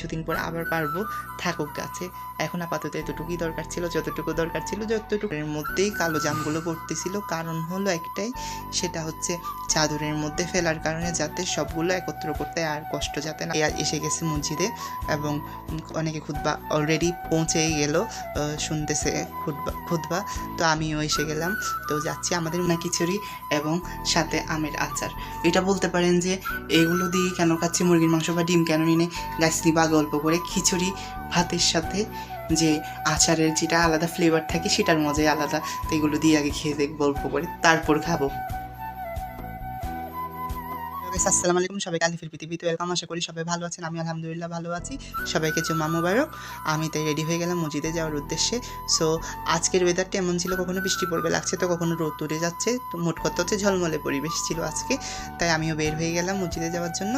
কিছুদিন পর আবার পারব থাকুক গাছে। এখন আপাতত এতটুকুই দরকার ছিল, যতটুকু দরকার ছিল যতটুকুর মধ্যেই কালো জামগুলো পড়তেছিল। কারণ হলো একটাই, সেটা হচ্ছে চাদরের মধ্যে ফেলার কারণে যাতে সবগুলো একত্র করতে আর কষ্ট যাতে না এসে গেছে মসজিদে এবং অনেকে খুতবা অলরেডি পৌঁছে গেল শুনতেছে খুতবা খুতবা। তো আমিও এসে গেলাম। তো যাচ্ছি আমাদের না খিচুড়ি এবং সাথে আমের আচার। এটা বলতে পারেন যে এগুলো দিয়ে কেন খাচ্ছি? মুরগির মাংস বা ডিম কেন নিনে? গাছ দিবা গল্প করে খিচুড়ি ভাতের সাথে যে আচারের যেটা আলাদা ফ্লেভার থাকে সেটার মজাই আলাদা। তো এগুলো দিয়ে আগে খেয়ে অল্প করে, তারপর খাব। আসসালামু আলাইকুম। সবাইকে আলিফের পৃথিবীতে ওয়েলকাম আশা করি সবাই ভালো আছেন। আমি আলহামদুলিল্লাহ ভালো আছি। সবাইকে জুম্মা মোবারক। আমি তাই রেডি হয়ে গেলাম মসজিদে যাওয়ার উদ্দেশ্যে। সো আজকের ওয়েদারটা এমন ছিল, কখনো বৃষ্টি পড়বে লাগছে তো, কখনো রোদ উঠে যাচ্ছে। তো মোট কথা হচ্ছে ঝলমলে পরিবেশ ছিল আজকে। তাই আমিও বের হয়ে গেলাম মসজিদে যাওয়ার জন্য।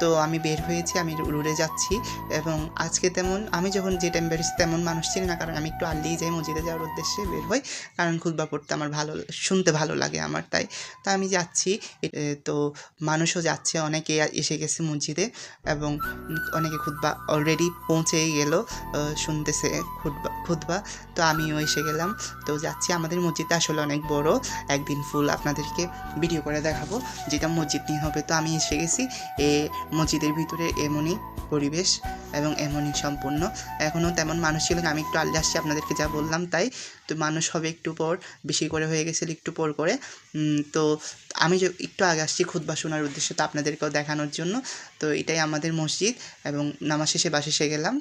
তো আমি বের হয়েছি, আমি রুড়ে যাচ্ছি। এবং আজকে তেমন, আমি যখন যে টাইম বেরোচ্ছি তেমন মানুষ ছিল না, কারণ আমি একটু আর্লিই যাই মসজিদে যাওয়ার উদ্দেশ্যে বের হই। কারণ খুতবা পড়তে আমার ভালো, শুনতে ভালো লাগে আমার, তাই। তা আমি যাচ্ছি। তো মানুষও যাচ্ছে, অনেকে এসে গেছে মসজিদে এবং অনেকে খুতবা অলরেডি পৌঁছেই গেল শুনতেছে খুতবা খুতবা। তো আমিও এসে গেলাম। তো যাচ্ছি, আমাদের মসজিদটা আসলে অনেক বড়, একদিন ফুল আপনাদেরকে ভিডিও করে দেখাবো যেটা মসজিদ নিয়ে হবে। তো আমি এসে গেছি, এ মসজিদের ভিতরে এমনই পরিবেশ এবং এমনই সম্পূর্ণ। এখনও তেমন মানুষ ছিল আমি একটু আল্লে আসছি, আপনাদেরকে যা বললাম তাই। তো মানুষ হবে একটু পর, বেশি করে হয়ে গেছিল একটু পর করে। তো আমি একটু আগে আসছি খুতবা শোনার উদ্দেশ্যে তো আপনাদেরকেও দেখানোর জন্য। তো এটাই আমাদের মসজিদ এবং নামাজ শেষে বাসে এসে গেলাম।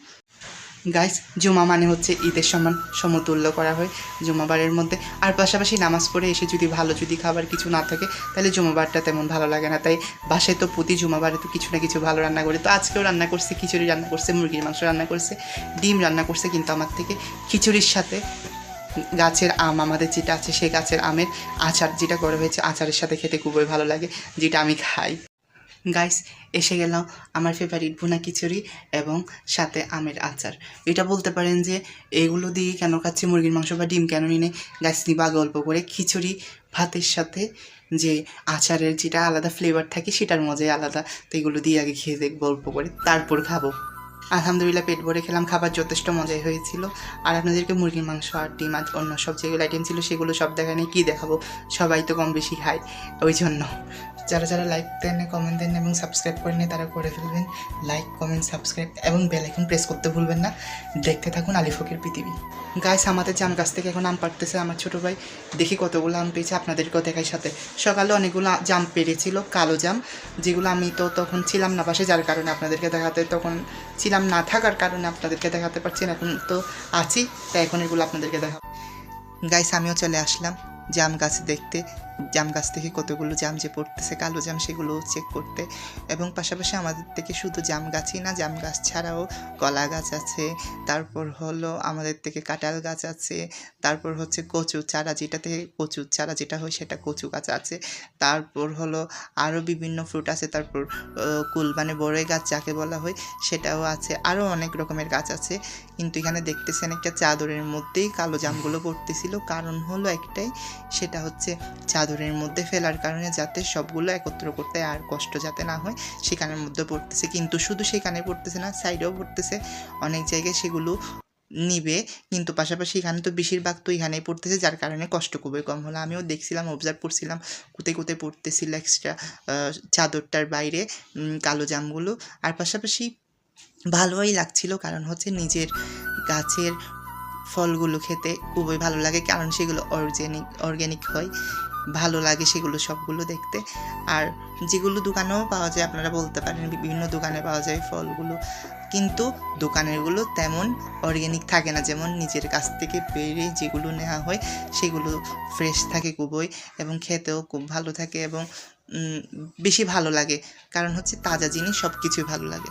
গাইস জুমা মানে হচ্ছে ঈদের সমান সমতুল্য করা হয় জুমাবারের মধ্যে। আর পাশাপাশি নামাজ পড়ে এসে যদি ভালো যদি খাবার কিছু না থাকে, তাহলে জুমাবারটা তেমন ভালো লাগে না। তাই বাসায় তো প্রতি জুমাবারে তো কিছু না কিছু ভালো রান্না করি। তো আজকেও রান্না করছে, খিচুড়ি রান্না করছে, মুরগির মাংস রান্না করছে, ডিম রান্না করছে কিন্তু আমার থেকে খিচুড়ির সাথে গাছের আম, আমাদের যেটা আছে সেই গাছের আমের আচার, যেটা করা হয়েছে আচারের সাথে খেতে খুবই ভালো লাগে, যেটা আমি খাই। গাইস এসে গেলাম আমার ফেভারিট ভুনা খিচুড়ি এবং সাথে আমের আচার। এটা বলতে পারেন যে এগুলো দিয়ে কেন খাচ্ছি, মুরগির মাংস বা ডিম কেন নিনে? গাছ নিবা গল্প করে খিচুড়ি ভাতের সাথে যে আচারের যেটা আলাদা ফ্লেভার থাকে, সেটার মজাই আলাদা। তো এগুলো দিয়ে আগে খেয়ে দেখব গল্প করে, তারপর খাব। আলহামদুলিল্লাহ পেট ভরে খেলাম, খাবার যথেষ্ট মজাই হয়েছিল। আর আপনাদেরকে মুরগির মাংস আর ডিম আর অন্য সব যেগুলো আইটেম ছিল সেগুলো সব দেখা নেই, কী দেখাবো? সবাই তো কম বেশি খায়, ওই জন্য। যারা যারা লাইক দেন কমেন্ট দেন এবং সাবস্ক্রাইব করেন তারা করে ফেলবেন। লাইক কমেন্ট সাবস্ক্রাইব এবং বেল আইকন প্রেস করতে ভুলবেন না। দেখতে থাকুন আলিফকের পৃথিবী। গাইস আমাদের জাম গাছ থেকে এখন আম পাড়তেছে আমার ছোটো ভাই। দেখি কতগুলো আম পেয়েছে, আপনাদেরকেও দেখাই সাথে। সকালে অনেকগুলো জাম পেরেছিল, কালো জাম, যেগুলো আমি তো তখন ছিলাম না পাশে, যার কারণে আপনাদেরকে দেখাতে তখন ছিলাম না থাকার কারণে আপনাদেরকে দেখাতে পারছি না, এখন তো আছি, তাই এখন এগুলো আপনাদেরকে দেখাবো গাইস আমিও চলে আসলাম জাম গাছ দেখতে। জাম গাছ থেকে কতগুলো জাম যে পড়তেছে, কালো জাম সেগুলো চেক করতে। এবং পাশাপাশি আমাদের থেকে শুধু জাম গাছই না, জাম গাছ ছাড়াও কলা গাছ আছে, তারপর হলো আমাদের থেকে কাঁঠাল গাছ আছে, তারপর হচ্ছে কচু চারা যেটা থেকে কচু চারা যেটা হয় সেটা কচু গাছ আছে, তারপর হলো আরও বিভিন্ন ফ্রুট আছে, তারপর কুল মানে বড়ই গাছ যাকে বলা হয় সেটাও আছে, আরও অনেক রকমের গাছ আছে। কিন্তু এখানে দেখতেছেন একটা চাদরের মধ্যেই কালো জামগুলো পড়তেছিল, কারণ হলো একটাই, সেটা হচ্ছে চাদরের মধ্যে ফেলার কারণে যাতে সবগুলো একত্র করতে আর কষ্ট যাতে না হয়, সেখানের মধ্যে পড়তেছে। কিন্তু শুধু সেখানে পড়তেছে না সাইডেও পড়তেছে। অনেক জায়গায় সেগুলো নিবে, কিন্তু পাশাপাশি এখানে তো বেশিরভাগ তো এখানেই পড়তেছে, যার কারণে কষ্ট খুবই কম হলো। আমিও দেখছিলাম অবজার্ভ করছিলাম কোথায় কোথায় পড়তেছিল এক্সট্রা চাদরটার বাইরে কালো জামগুলো। আর পাশাপাশি ভালোই লাগছিল, কারণ হচ্ছে নিজের গাছের ফলগুলো খেতে খুবই ভালো লাগে, কারণ সেগুলো অর্গ্যানিক অর্গ্যানিক হয়। ভালো লাগে সেগুলো সবগুলো দেখতে। আর যেগুলো দোকানেও পাওয়া যায়, আপনারা বলতে পারেন বিভিন্ন দোকানে পাওয়া যায় ফলগুলো। কিন্তু দোকানেরগুলো তেমন অর্গ্যানিক থাকে না। যেমন নিজের কাছ থেকে পেরে যেগুলো নেওয়া হয়, সেগুলো ফ্রেশ থাকে খুবই এবং খেতেও খুব ভালো থাকে এবং বেশি ভালো লাগে। কারণ হচ্ছে তাজা জিনিস সব কিছুই ভালো লাগে।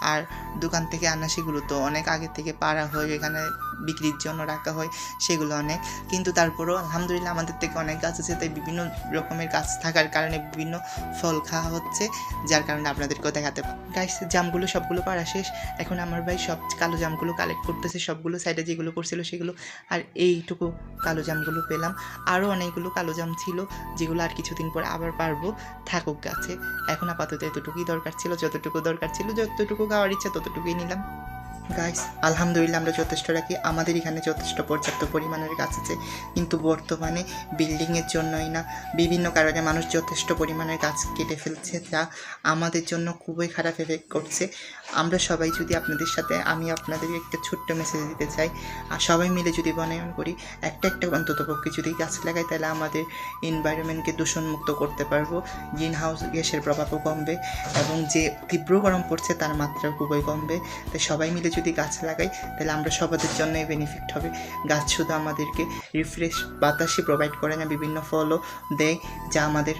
আর দোকান থেকে আনা সেগুলো তো অনেক আগে থেকে পাড়া হয়, এখানে বিক্রির জন্য রাখা হয় সেগুলো অনেক। কিন্তু তারপরেও আলহামদুলিল্লাহ আমাদের থেকে অনেক গাছ আছে, তাই বিভিন্ন রকমের গাছ থাকার কারণে বিভিন্ন ফল খাওয়া হচ্ছে, যার কারণে আপনাদেরকেও দেখাতে গাছ জামগুলো সবগুলো পাড়া শেষ। এখন আমার ভাই সব কালো জামগুলো কালেক্ট করতেছে, সবগুলো সাইডে যেগুলো করছিল সেগুলো, আর এইটুকু কালো জামগুলো পেলাম। আরও অনেকগুলো কালো জাম ছিল, যেগুলো আর কিছুদিন পর আবার পারব, থাকুক গাছে। এখন আপাতত এতটুকুই দরকার ছিল, যতটুকু দরকার ছিল, যতটুকু খাওয়ার ইচ্ছা betul-betul gini. গাইস আলহামদুলিল্লাহ আমরা যথেষ্ট রাখি। আমাদের এখানে যথেষ্ট পর্যাপ্ত পরিমাণের গাছ আছে। কিন্তু বর্তমানে বিল্ডিংয়ের জন্যই না। বিভিন্ন কারণে মানুষ যথেষ্ট পরিমাণের গাছ কেটে ফেলছে, যা আমাদের জন্য খুবই খারাপ এফেক্ট করছে। আমরা সবাই যদি আপনাদের সাথে, আমি আপনাদের একটা ছোট্ট মেসেজ দিতে চাই। আর সবাই মিলে যদি বনায়ন করি, একটা একটা অন্তত পক্ষে যদি গাছ লাগাই, তাহলে আমাদের এনভায়রনমেন্টকে দূষণমুক্ত করতে পারব। গ্রিন হাউস গ্যাসের প্রভাবও কমবে এবং যে তীব্র গরম পড়ছে, তার মাত্রা খুবই কমবে। তাই সবাই মিলে যদি গাছ লাগাই, তাহলে আমরা সবাদের জন্যই বেনিফিট হবে। গাছ শুধু আমাদেরকে রিফ্রেশ বাতাসই প্রোভাইড করে না, বিভিন্ন ফলও দেয়, যা আমাদের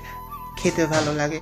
খেতে ভালো লাগে।